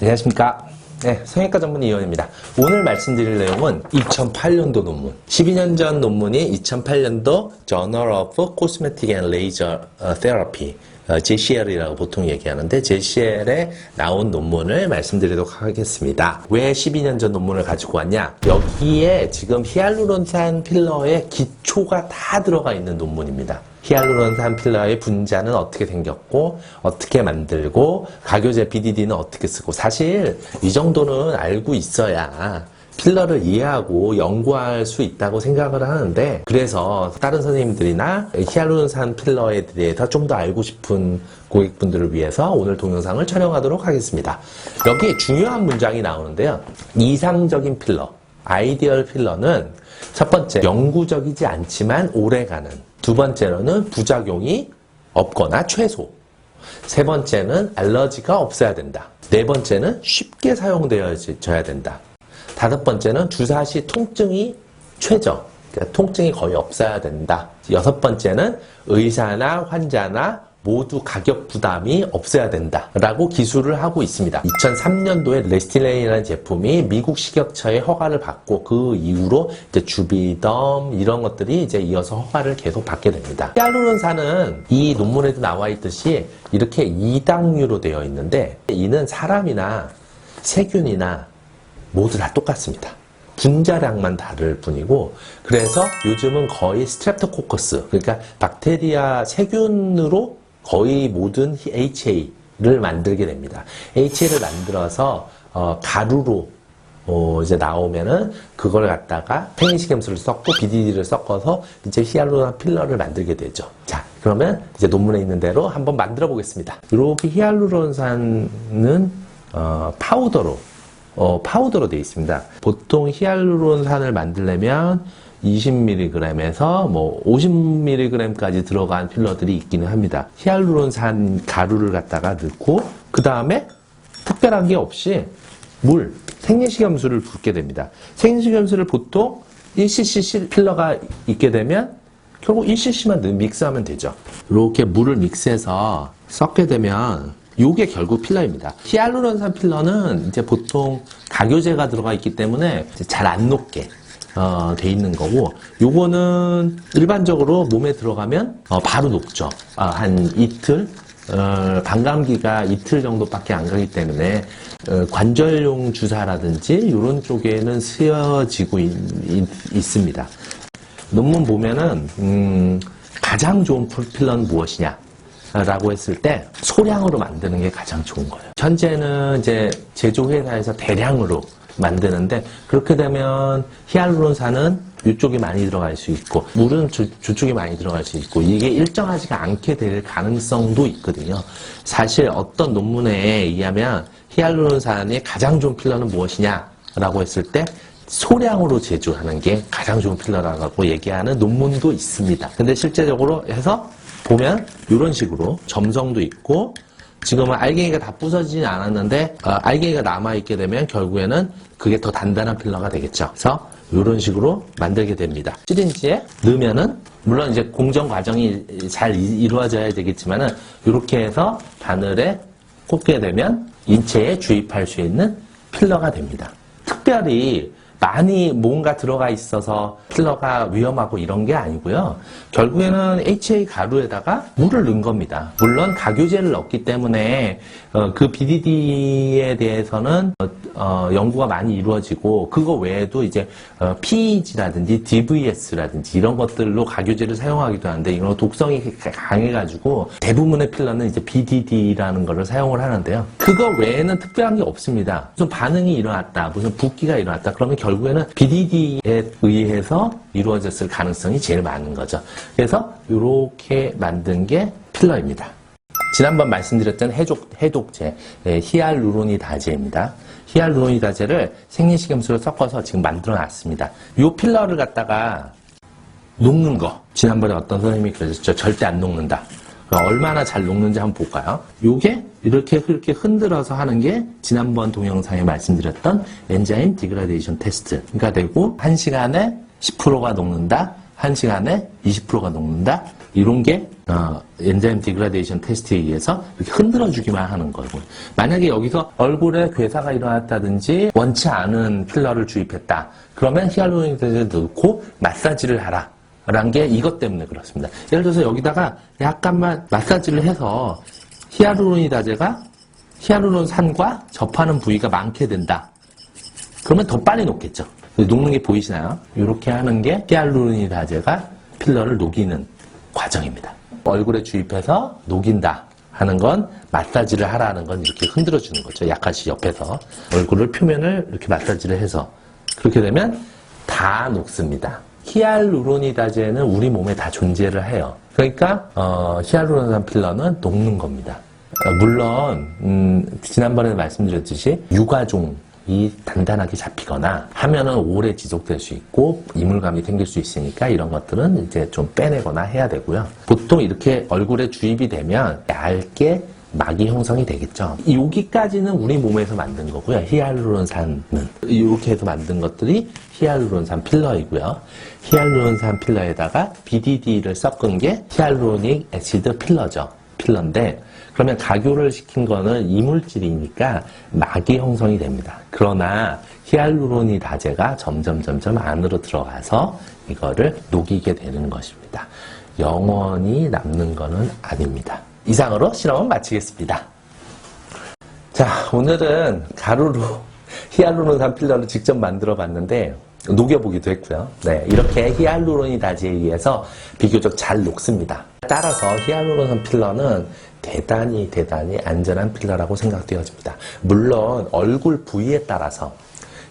안녕하십니까. 네, 성형외과 전문 이원입니다. 오늘 말씀드릴 내용은 2008년도 논문. 12년 전 논문이 2008년도 Journal of Cosmetic and Laser Therapy, 어, JCL이라고 보통 얘기하는데 JCL에 나온 논문을 말씀드리도록 하겠습니다. 왜 12년 전 논문을 가지고 왔냐? 여기에 지금 히알루론산 필러의 기초가 다 들어가 있는 논문입니다. 히알루론산 필러의 분자는 어떻게 생겼고 어떻게 만들고 가교제 BDD는 어떻게 쓰고 사실 이 정도는 알고 있어야 필러를 이해하고 연구할 수 있다고 생각을 하는데 그래서 다른 선생님들이나 히알루론산 필러에 대해서 좀 더 알고 싶은 고객분들을 위해서 오늘 동영상을 촬영하도록 하겠습니다. 여기에 중요한 문장이 나오는데요. 이상적인 필러, 아이디얼 필러는 첫 번째 영구적이지 않지만 오래가는 두 번째로는 부작용이 없거나 최소 세 번째는 알러지가 없어야 된다. 네 번째는 쉽게 사용되어져야 된다. 다섯 번째는 주사 시 통증이 최저, 그러니까 통증이 거의 없어야 된다. 여섯 번째는 의사나 환자나 모두 가격 부담이 없어야 된다라고 기술을 하고 있습니다. 2003년도에 레스틸레이라는 제품이 미국 식약처의 허가를 받고 그 이후로 이제 주비덤 이런 것들이 이제 이어서 허가를 계속 받게 됩니다. 히알루론산은 이 논문에도 나와 있듯이 이렇게 2당류로 되어 있는데 이는 사람이나 세균이나 모두 다 똑같습니다. 분자량만 다를 뿐이고 그래서 요즘은 거의 스트랩토코커스 그러니까 박테리아 세균으로 거의 모든 HA를 만들게 됩니다. HA를 만들어서 어, 가루로 어, 이제 나오면은 그걸 갖다가 페니시gem수를 섞고 BDD를 섞어서 이제 히알루론 필러를 만들게 되죠. 자, 그러면 이제 논문에 있는 대로 한번 만들어 보겠습니다. 이렇게 히알루론산은 어, 파우더로 어, 파우더로 되어 있습니다. 보통 히알루론산을 만들려면 20mg에서 뭐 50mg까지 들어간 필러들이 있기는 합니다. 히알루론산 가루를 갖다가 넣고 그 다음에 특별한 게 없이 물, 생리식염수를 붓게 됩니다. 생리식염수를 보통 1cc 필러가 있게 되면 결국 1cc만 넣 믹스하면 되죠. 이렇게 물을 믹스해서 섞게 되면 요게 결국 필러입니다. 히알루론산 필러는 이제 보통 가교제가 들어가 있기 때문에 잘 안 녹게 어, 돼 있는 거고 요거는 일반적으로 몸에 들어가면 어, 바로 녹죠. 아, 한 이틀 어, 반감기가 이틀 정도밖에 안 가기 때문에 어, 관절용 주사라든지 이런 쪽에는 쓰여지고 있, 습니다 논문 보면은 음, 가장 좋은 필러는 무엇이냐? 라고 했을 때 소량으로 만드는 게 가장 좋은 거예요. 현재는 이제 제조회사에서 대량으로 만드는데 그렇게 되면 히알루론산은 이쪽이 많이 들어갈 수 있고 물은 저, 저쪽이 많이 들어갈 수 있고 이게 일정하지가 않게 될 가능성도 있거든요. 사실 어떤 논문에 의하면 히알루론산의 가장 좋은 필러는 무엇이냐라고 했을 때 소량으로 제조하는 게 가장 좋은 필러라고 얘기하는 논문도 있습니다. 근데 실제적으로 해서 보면 이런 식으로 점성도 있고 지금은 알갱이가 다 부서지진 않았는데 어, 알갱이가 남아있게 되면 결국에는 그게 더 단단한 필러가 되겠죠. 그래서 이런 식으로 만들게 됩니다. 시린지에 넣으면은 물론 이제 공정 과정이 잘 이루어져야 되겠지만은 이렇게 해서 바늘에 꽂게 되면 인체에 주입할 수 있는 필러가 됩니다. 특별히 많이 뭔가 들어가 있어서 필러가 위험하고 이런 게 아니고요. 결국에는 HA 가루에다가 물을 넣은 겁니다. 물론 가교제를 넣기 때문에 어, 그 BDD에 대해서는 어, 어, 연구가 많이 이루어지고 그거 외에도 이제 어, PEG라든지 DVS라든지 이런 것들로 가교제를 사용하기도 하는데 이런 독성이 강해가지고 대부분의 필러는 이제 BDD라는 거를 사용을 하는데요. 그거 외에는 특별한 게 없습니다. 무슨 반응이 일어났다, 무슨 붓기가 일어났다. 그러면 결국에는 BDD에 의해서 이루어졌을 가능성이 제일 많은 거죠. 그래서 이렇게 만든 게 필러입니다. 지난번 말씀드렸던 해독, 해독제, 예, 히알루로니다제입니다. 히알루로니다제를 생리식염수를 섞어서 지금 만들어 놨습니다. 이 필러를 갖다가 녹는 거. 지난번에 어떤 선생님이 그러셨죠. 절대 안 녹는다. 얼마나 잘 녹는지 한번 볼까요? 요게 이렇게 이렇게 흔들어서 하는 게 지난번 동영상에 말씀드렸던 엔자임 디그라데이션 테스트가 되고 1시간에 10%가 녹는다. 1시간에 20%가 녹는다. 이런 게 어, 엔자임 디그라데이션 테스트에 의해서 이렇게 흔들어 주기만 하는 거고 만약에 여기서 얼굴에 괴사가 일어났다든지 원치 않은 필러를 주입했다 그러면 히알루로니다제를 넣고 마사지를 하라 라는 게 이것 때문에 그렇습니다 예를 들어서 여기다가 약간만 마사지를 해서 히알루로니다제가 히알루론산과 접하는 부위가 많게 된다 그러면 더 빨리 녹겠죠 녹는 게 보이시나요? 이렇게 하는 게 히알루로니다제가 필러를 녹이는 과정입니다. 얼굴에 주입해서 녹인다 하는 건 마사지를 하라는 건 이렇게 흔들어 주는 거죠. 약간씩 옆에서 얼굴을 표면을 이렇게 마사지를 해서 그렇게 되면 다 녹습니다. 히알루로니다제는 우리 몸에 다 존재를 해요. 그러니까 어, 히알루로니다 필러는 녹는 겁니다. 어, 물론 음, 지난번에 말씀드렸듯이 유가종 이 단단하게 잡히거나 하면은 오래 지속될 수 있고 이물감이 생길 수 있으니까 이런 것들은 이제 좀 빼내거나 해야 되고요. 보통 이렇게 얼굴에 주입이 되면 얇게 막이 형성이 되겠죠. 여기까지는 우리 몸에서 만든 거고요. 히알루론산은 이렇게 해서 만든 것들이 히알루론산 필러이고요. 히알루론산 필러에다가 BDD를 섞은 게 히알루로닉 애시드 필러죠. 필러인데 그러면 각효를 시킨 거는 이물질이니까 막이 형성이 됩니다. 그러나 히알루로니다제가 점점 점점 안으로 들어가서 이거를 녹이게 되는 것입니다. 영원히 남는 거는 아닙니다. 이상으로 실험은 마치겠습니다. 자, 오늘은 가루로 히알루론산 필러를 직접 만들어 봤는데 녹여보기도 했고요. 네, 이렇게 히알루로니다제에 의해서 비교적 잘 녹습니다. 따라서 히알루론산 필러는 대단히 대단히 안전한 필러라고 생각되어집니다. 물론 얼굴 부위에 따라서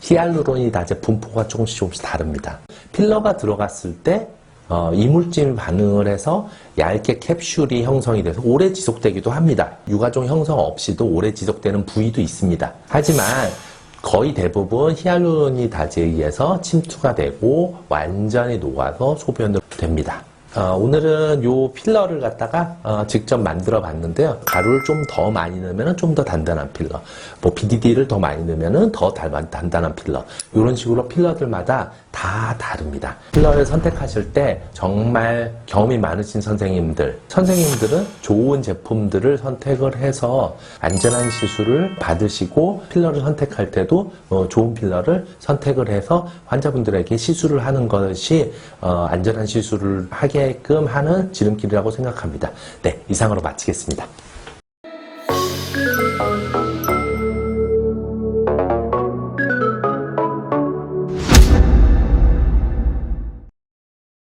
히알루로니다제 분포가 조금씩 조금씩 다릅니다. 필러가 들어갔을 때 어, 이물질 반응을 해서 얇게 캡슐이 형성이 돼서 오래 지속되기도 합니다. 유가종 형성 없이도 오래 지속되는 부위도 있습니다. 하지만 거의 대부분 히알루로니다제에 의해서 침투가 되고 완전히 녹아서 소변으로 됩니다. 어, 오늘은 요 필러를 갖다가 어, 직접 만들어 봤는데요. 가루를 좀 더 많이 넣으면 좀 더 단단한 필러, 뭐 BDD를 더 많이 넣으면 더 달- 단단한 필러, 이런 식으로 필러들마다 다 다릅니다. 필러를 선택하실 때 정말 경험이 많으신 선생님들, 선생님들은 좋은 제품들을 선택을 해서 안전한 시술을 받으시고 필러를 선택할 때도 어, 좋은 필러를 선택을 해서 환자분들에게 시술을 하는 것이 어, 안전한 시술을 하게끔 하는 지름길이라고 생각합니다. 네, 이상으로 마치겠습니다.